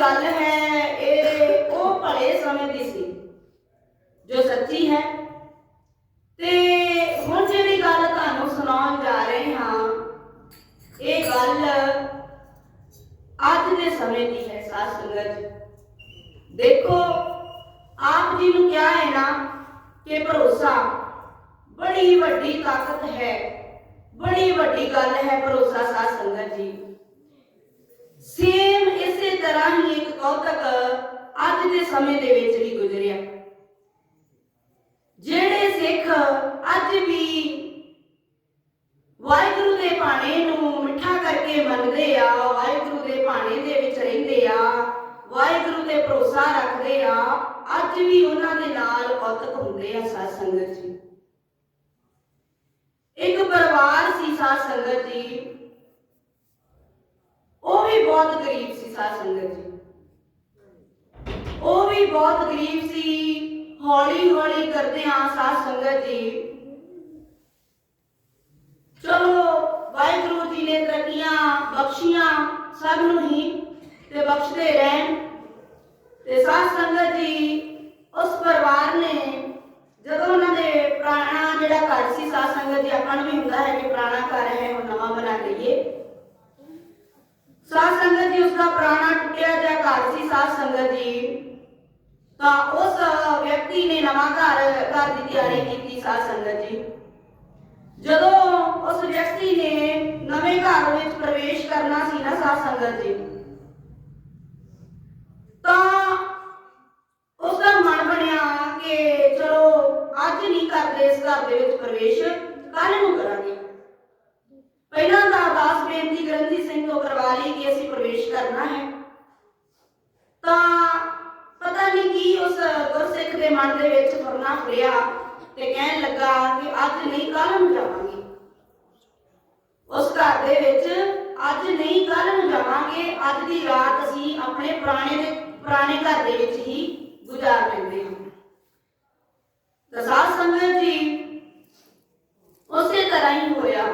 ਗੱਲ ਹੈ, ਇਹ ਉਹ ਭਲੇ ਸਮੇਂ ਦੀ ਸੀ, ਜੋ ਸੱਚੀ ਹੈ। ਤੇ ਹੁਣ ਜਿਹੜੀ ਗੱਲ ਤੁਹਾਨੂੰ ਸੁਣਾਉਣ ਜਾ ਰਹੇ ਹਾਂ, ਇਹ ਗੱਲ ਅੱਜ ਦੇ ਸਮੇਂ ਦੀ ਹੈ, ਸਾਧ ਸੰਗਤ ਜੀ। ਦੇਖੋ, ਆਪ ਜੀ ਨੂੰ ਕਿਹਾ ਹੈ ਨਾ ਕਿ ਭਰੋਸਾ ਬੜੀ ਵੱਡੀ ਤਾਕਤ ਹੈ। ਬੜੀ ਵੱਡੀ ਗੱਲ ਹੈ ਭਰੋਸਾ, ਸਾਧ ਸੰਗਤ ਜੀ। ਸੇਮ ਇਸੇ ਤਰ੍ਹਾਂ ਹੀ ਇੱਕ ਕੌਤਕ ਅੱਜ ਦੇ ਸਮੇਂ ਦੇ ਵਿੱਚ ਵੀ ਗੁਜ਼ਰਿਆ। ਜਿਹੜੇ ਸਿੱਖ ਅੱਜ ਵੀ ਵਾਹਿਗੁਰੂ ਦੇ ਬਾਣੇ ਨੂੰ ਮਿੱਠਾ ਕਰਕੇ ਮੰਨਦੇ ਆ, ਵਾਹਿਗੁਰੂ ਦੇ ਬਾਣੇ ਦੇ ਵਿੱਚ ਰਹਿੰਦੇ ਆ, ਵਾਹਿਗੁਰੂ ਤੇ ਭਰੋਸਾ ਰੱਖਦੇ ਆ, ਅੱਜ ਵੀ ਉਹਨਾਂ ਦੇ ਨਾਲ ਕੌਤਕ ਹੁੰਦੇ ਆ ਸਾਧ ਸੰਗਤ ਜੀ। ਇੱਕ ਪਰਿਵਾਰ ਸੀ ਸਾਧ ਸੰਗਤ ਜੀ ਉਹ ਵੀ ਬਹੁਤ ਗਰੀਬ ਸੀ ਸਾਧ ਸੰਗਤ ਜੀ। ਉਹ ਵੀ ਬਹੁਤ ਗਰੀਬ ਸੀ। ਹੌਲੀ ਹੌਲੀ ਕਰਦੇ ਆ ਸਾਧ ਸੰਗਤ ਜੀ। ਚਲੋ, ਵਾਹਿਗੁਰੂ ਜੀ ਨੇ ਤਰੱਕੀਆਂ ਬਖਸ਼ੀਆਂ ਸਭ ਨੂੰ ਹੀ ਤੇ ਬਖਸ਼ਦੇ ਰਹਿਣ। ਤੇ ਸਾਧ ਸੰਗਤ ਜੀ ਉਸ ਪਰਿਵਾਰ ਨੇ ਜਦੋਂ ਉਹਨਾਂ ਦੇ ਪੁਰਾਣਾ ਜਿਹੜਾ ਘਰ ਸੀ, ਸਾਧ ਸੰਗਤ ਜੀ, ਆਪਾਂ ਨੂੰ ਵੀ ਹੁੰਦਾ ਹੈ ਕਿ ਪੁਰਾਣਾ ਘਰ ਹੈ, ਉਹ ਨਵਾਂ ਬਣਾ ਲਈਏ। ਸਾਧ ਸੰਗਤ ਜੀ, ਉਸਦਾ ਪੁਰਾਣਾ ਟੁੱਟਿਆ ਜਿਹਾ ਘਰ ਸੀ ਸਾਧ ਸੰਗਤ ਜੀ। ਤਾਂ ਉਸ ਵਿਅਕਤੀ ਨੇ ਨਵਾਂ ਘਰ ਘਰ ਦੀ ਤਿਆਰੀ ਕੀਤੀ ਸਾਧ ਸੰਗਤ ਜੀ। ਜਦੋਂ ਉਸ ਵਿਅਕਤੀ ਨੇ ਨਵੇਂ ਘਰ ਵਿੱਚ ਪ੍ਰਵੇਸ਼ ਕਰਨਾ ਸੀ ਨਾ ਸਾਧ ਸੰਗਤ ਜੀ, ਤਾਂ ਉਸ ਦਾ ਮਨ ਬਣਿਆ ਕਿ ਚਲੋ ਅੱਜ ਨਹੀਂ ਕਰਦੇ ਇਸ ਘਰ ਦੇ ਵਿੱਚ ਪ੍ਰਵੇਸ਼ ਕੱਲ ਨੂੰ ਕਰਾਂਗੇ ਪਹਿਲਾਂ ਤਾਂ ਅਰਦਾਸ ਬੇਨਤੀ ਗ੍ਰੰਥੀ ਸਿੰਘ ਤੋਂ ਕਰਵਾ ਲਈ ਕਿ ਅਸੀਂ ਪ੍ਰਵੇਸ਼ ਕਰਨਾ ਹੈ ਤਾਂ ਪਤਾ ਨਹੀਂ ਕੀ ਉਸ ਗੁਰਸਿੱਖ ਦੇ ਮਨ ਦੇ ਵਿੱਚ ਫੁਰਨਾ ਫੁਰਿਆ ਤੇ ਕਹਿਣ ਲੱਗਾ ਕਿ ਅੱਜ ਨਹੀਂ ਕੱਲ ਨੂੰ ਜਾਵਾਂਗੇ। ਉਸ ਘਰ ਦੇ ਵਿੱਚ ਅੱਜ ਨਹੀਂ ਕੱਲ ਨੂੰ ਜਾਵਾਂਗੇ। ਅੱਜ ਦੀ ਰਾਤ ਅਸੀਂ ਆਪਣੇ ਪੁਰਾਣੇ ਦੇ ਪੁਰਾਣੇ ਘਰ ਦੇ ਵਿੱਚ ਹੀ ਗੁਜ਼ਾਰ ਲੈਂਦੇ ਹਾਂ। ਤਾਂ ਸਾਧ ਸੰਗਤ ਜੀ, ਉਸੇ ਤਰ੍ਹਾਂ ਹੀ ਹੋਇਆ।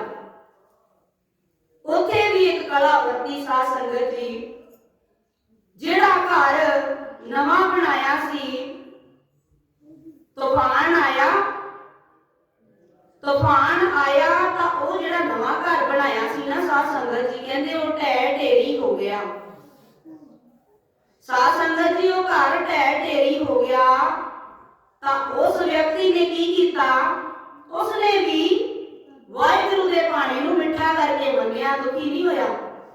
ਉੱਥੇ ਵੀ ਇੱਕ ਕਲਾ ਵਰਤੀ ਸਾਧ ਸੰਗਤ ਜੀ, ਜਿਹੜਾ ਘਰ ਨਵਾਂ ਬਣਾਇਆ ਸੀ, ਤੂਫਾਨ ਆਇਆ ਤੂਫਾਨ ਆਇਆ ਤਾਂ ਉਹ ਜਿਹੜਾ ਨਵਾਂ ਘਰ ਬਣਾਇਆ ਸੀ ਨਾ ਸਾਧ ਸੰਗਤ ਜੀ, ਕਹਿੰਦੇ ਉਹ ਢਹਿ ਢੇਰੀ ਹੋ ਗਿਆ। ਸਾਧ ਸੰਗਤ ਜੀ, ਉਹ ਘਰ ਢਹਿ ਢੇਰੀ ਹੋ ਗਿਆ। ਤਾਂ ਉਸ ਵਿਅਕਤੀ ਨੇ ਕੀ ਕੀਤਾ? ਉਸਨੇ ਵੀ ਵਾਹਿਗੁਰੂ ਦੇ ਪਾਣੀ ਨੂੰ ਮਿੱਠਾ ਕਰਕੇ ਮੰਨਿਆ, ਦੁਖੀ ਨਹੀਂ ਹੋਇਆ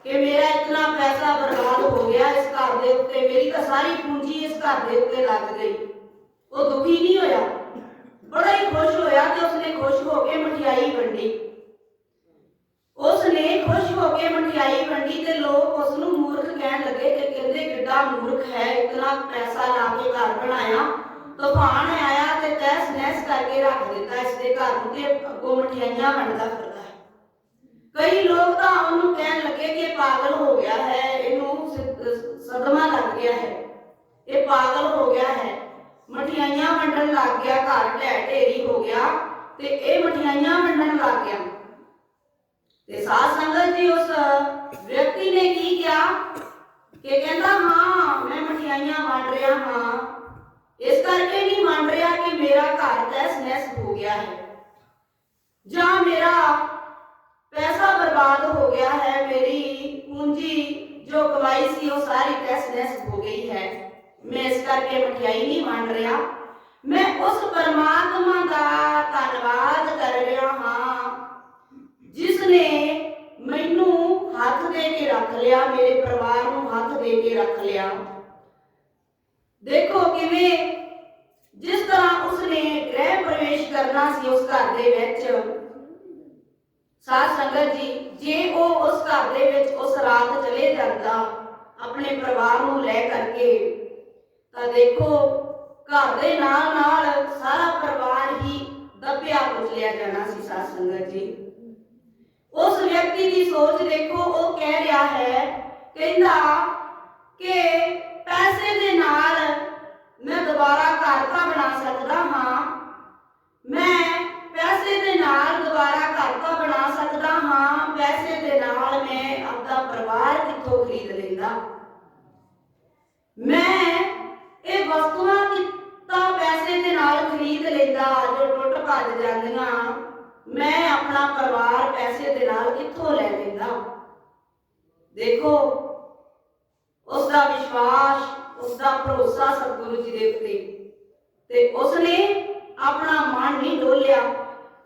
ਕਿ ਮੇਰਾ ਇਤਨਾ ਪੈਸਾ ਬਰਬਾਦ ਹੋ ਗਿਆ ਇਸ ਘਰ ਦੇ ਉੱਤੇ, ਮੇਰੀ ਤਾਂ ਸਾਰੀ ਪੂੰਜੀ ਇਸ ਘਰ ਦੇ ਉੱਤੇ ਲੱਗ ਗਈ। ਉਹ ਦੁਖੀ ਨਹੀਂ ਹੋਇਆ। ਬੜਾ ਹੀ ਖੁਸ਼ ਹੋਇਆ ਤੇ ਉਸਨੇ ਖੁਸ਼ ਹੋ ਕੇ ਮਠਿਆਈ ਵੰਡੀ। ਉਸਨੇ ਖੁਸ਼ ਹੋ ਕੇ ਮਠਿਆਈ ਵੰਡੀ ਤੇ ਲੋਕ ਉਸ ਨੂੰ ਮੂਰਖ ਕਹਿਣ ਲੱਗੇ ਕਿ ਕਹਿੰਦੇ ਕਿੱਡਾ ਮੂਰਖ ਹੈ, ਇਤਨਾ ਪੈਸਾ ਲਾ ਕੇ ਘਰ ਬਣਾਇਆ। ਤੂਫਾਨ ਆਇਆ ਤੇ ਤੈਸ ਨੈਸ ਕਰਕੇ ਰੱਖ ਦਿੱਤਾ ਇਸ ਦੇ ਘਰ ਨੂੰ ਤੇ ਅੱਗੋਂ ਮਠਿਆਈਆਂ ਵੰਡਦਾ ਫਿਰਦਾ ਹੈ। ਕਈ ਲੋਕ ਤਾਂ ਉਹਨੂੰ ਕਹਿਣ ਲੱਗੇ ਕਿ ਇਹ ਪਾਗਲ ਹੋ ਗਿਆ ਹੈ, ਇਹਨੂੰ ਸਦਮਾ ਲੱਗ ਗਿਆ ਹੈ। ਇਹ ਪਾਗਲ ਹੋ ਗਿਆ ਹੈ। ਲੱਗ ਗਿਆ ਘਰ, ਢਹਿ ਢੇਰੀ ਹੋ ਗਿਆ ਤੇ ਇਹ ਮਠਿਆਈਆਂ ਵੰਡਣ ਲੱਗ ਗਿਆ। ਤੇ ਸਾਧ ਸੰਗਤ ਜੀ ਉਸ ਵਿਅਕਤੀ ਨੇ ਕੀ ਕਿਹਾ ਕਿ ਕਹਿੰਦਾ, ਹਾਂ, ਮੈਂ ਮਠਿਆਈਆਂ ਵੰਡ ਰਿਹਾ ਹਾਂ। ਇਸ ਕਰਕੇ ਨਹੀਂ ਮੰਨ ਰਿਹਾ ਕਿ ਮੇਰਾ ਘਰ ਤੈਸ ਨੈਸ ਹੋ ਗਿਆ ਹੈ। ਜਾਂ ਮੇਰਾ ਪੈਸਾ ਬਰਬਾਦ ਹੋ ਗਿਆ ਹੈ, ਮੇਰੀ ਪੂੰਜੀ ਜੋ ਕਮਾਈ ਸੀ ਉਹ ਸਾਰੀ ਤੈਸ ਨੈਸ ਹੋ ਗਈ ਹੈ। ਮੈਂ ਇਸ ਕਰਕੇ ਮਠਿਆਈ ਨਹੀਂ ਵੰਡ ਰਿਹਾ। ਮੈਂ ਉਸ ਪਰਮਾਤਮਾ ਦਾ ਧੰਨਵਾਦ ਕਰ ਰਿਹਾ ਹਾਂ ਜਿਸ ਨੇ ਮੈਨੂੰ ਹੱਥ ਦੇ ਕੇ ਰੱਖ ਲਿਆ, ਮੇਰੇ ਪਰਿਵਾਰ ਨੂੰ ਹੱਥ ਦੇ ਕੇ ਰੱਖ ਲਿਆ। ਦੇਖੋ ਕਿਵੇਂ ਜਿਸ ਤਰ੍ਹਾਂ ਉਸਨੇ ਗ੍ਰਹਿ ਪ੍ਰਵੇਸ਼ ਕਰਨਾ ਸੀ ਉਸ ਘਰ ਦੇ ਵਿੱਚ। ਸਾਧ ਸੰਗਤ ਜੀ, ਜੇ ਉਹ ਉਸ ਘਰ ਦੇ ਵਿੱਚ ਉਸ ਰਾਤ ਚਲੇ ਜਾਂਦਾ, ਆਪਣੇ ਪਰਿਵਾਰ ਨੂੰ ਲੈ ਕਰਕੇ, ਤਾਂ ਦੇਖੋ ਘਰ ਦੇ ਨਾਲ ਨਾਲ ਸਾਰਾ ਪਰਿਵਾਰ ਹੀ ਦੱਬਿਆ ਕੁਚਲਿਆ ਜਾਣਾ ਸੀ ਸਾਧ ਸੰਗਤ ਜੀ। ਉਸ ਵਿਅਕਤੀ ਦੀ ਸੋਚ ਦੇਖੋ, ਉਹ ਕਹਿ ਰਿਹਾ ਹੈ, ਕਹਿੰਦਾ ਕਿ ਪੈਸੇ ਦੇ ਨਾਲ ਮੈਂ ਦੁਬਾਰਾ ਘਰ ਤਾਂ ਬਣਾ ਸਕਦਾ ਹਾਂ, ਮੈਂ ਪੈਸੇ ਦੇ ਨਾਲ ਦੁਬਾਰਾ ਘਰ ਤਾਂ ਬਣਾ ਸਕਦਾ ਹਾਂ, ਪੈਸੇ ਦੇ ਨਾਲ ਮੈਂ ਆਪਦਾ ਪਰਿਵਾਰ ਕਿੱਥੋਂ ਖਰੀਦ ਲੈਂਦਾ। ਮੈਂ ਇਹ ਵਸਤੂਆਂ ਖਰੀਦ ਲੈਂਦਾ ਜੋ ਟੁੱਟ ਭੱਜ ਜਾਂਦੀਆਂ, ਮੈਂ ਆਪਣਾ ਪਰਿਵਾਰ ਪੈਸੇ ਦੇ ਨਾਲ ਕਿੱਥੋਂ ਲੈ ਲੈਂਦਾ? ਦੇਖੋ ਉਸ ਦਾ ਵਿਸ਼ਵਾਸ ਉਸ ਦਾ ਭਰੋਸਾ ਸਤਿਗੁਰੂ ਜੀ ਦੇ ਉੱਤੇ। ਤੇ ਉਸ ਨੇ ਆਪਣਾ ਮਨ ਨਹੀਂ ਡੋਲਿਆ,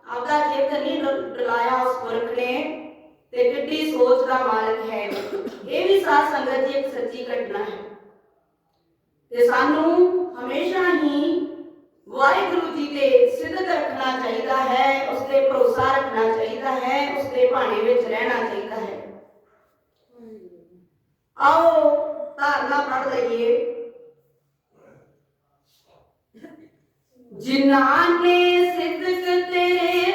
ਆਪਦਾ ਚਿੱਤ ਨਹੀਂ ਡੋ- ਡੁਲਾਇਆ ਉਸ ਪੁਰਖ ਨੇ, ਤੇ ਕਿੱਡੀ ਸੋਚ ਦਾ ਮਾਲਕ ਹੈ। ਇਹ ਵੀ ਸਾਧ ਸੰਗਤ ਜੀ ਇੱਕ ਸੱਚੀ ਘਟਨਾ ਹੈ। ਤੇ ਸਾਨੂੰ ਹਮੇਸ਼ਾ ਹੀ ਵਾਹਿਗੁਰੂ ਜੀ ਤੇ ਸਿੱਧਕ ਰੱਖਣਾ ਚਾਹੀਦਾ ਹੈ ਉਸ ਤੇ ਭਰੋਸਾ ਰੱਖਣਾ ਚਾਹੀਦਾ ਹੈ ਉਸ ਦੇ ਭਾਣੇ ਵਿੱਚ ਰਹਿਣਾ ਚਾਹੀਦਾ ਹੈ ਆਓ ਧਾਰਨਾ ਪੜ ਲਈਏ ਜਿਨ੍ਹਾਂ ਨੇ ਸਿੱਧਕ ਤੇਰੇ